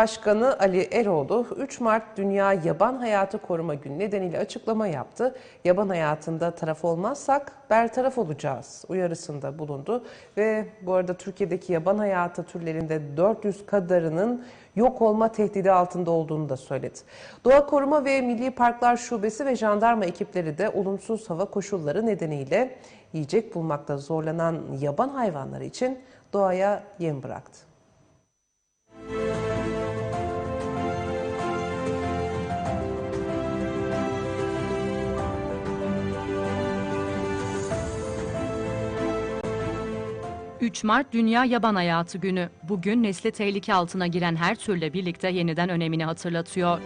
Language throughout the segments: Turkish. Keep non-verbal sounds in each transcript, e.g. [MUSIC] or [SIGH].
Başkanı Ali Eroğlu 3 Mart Dünya Yaban Hayatı Koruma Günü nedeniyle açıklama yaptı. Yaban hayatında taraf olmazsak bertaraf olacağız uyarısında bulundu. Ve bu arada Türkiye'deki yaban hayatı türlerinde 400 kadarının yok olma tehdidi altında olduğunu da söyledi. Doğa Koruma ve Milli Parklar Şubesi ve jandarma ekipleri de olumsuz hava koşulları nedeniyle yiyecek bulmakta zorlanan yaban hayvanları için doğaya yem bıraktı. — 3 Mart Dünya Yaban Hayatı Günü. Bugün nesli tehlike altına giren her türle birlikte yeniden önemini hatırlatıyor.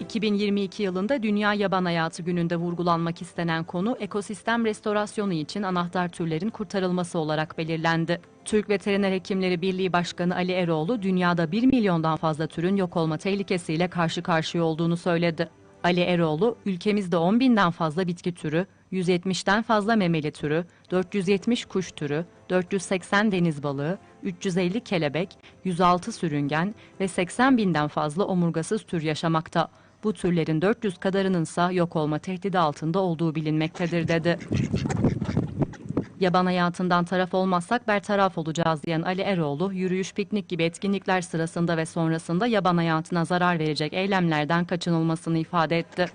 ...2022 yılında Dünya Yaban Hayatı Günü'nde vurgulanmak istenen konu... ...ekosistem restorasyonu için anahtar türlerin kurtarılması olarak belirlendi. Türk Veteriner Hekimleri Birliği Başkanı Ali Eroğlu... ...dünyada 1 milyondan fazla türün yok olma tehlikesiyle karşı karşıya olduğunu söyledi. Ali Eroğlu, ülkemizde 10 binden fazla bitki türü, 170'ten fazla memeli türü, 470 kuş türü, 480 deniz balığı, 350 kelebek, 106 sürüngen ve 80 binden fazla omurgasız tür yaşamakta. Bu türlerin 400 kadarının ise yok olma tehdidi altında olduğu bilinmektedir dedi. [LAUGHS] Yaban hayatından taraf olmazsak bertaraf olacağız diyen Ali Eroğlu, yürüyüş, piknik gibi etkinlikler sırasında ve sonrasında yaban hayatına zarar verecek eylemlerden kaçınılmasını ifade etti.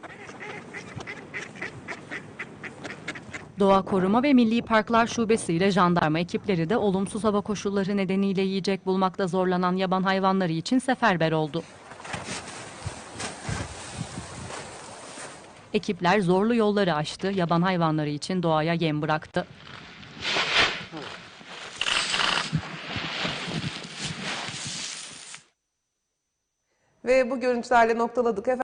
Doğa Koruma ve Milli Parklar Şubesi ile jandarma ekipleri de olumsuz hava koşulları nedeniyle yiyecek bulmakta zorlanan yaban hayvanları için seferber oldu. Ekipler zorlu yolları aştı, yaban hayvanları için doğaya yem bıraktı. Ve bu görüntülerle noktaladık efendim.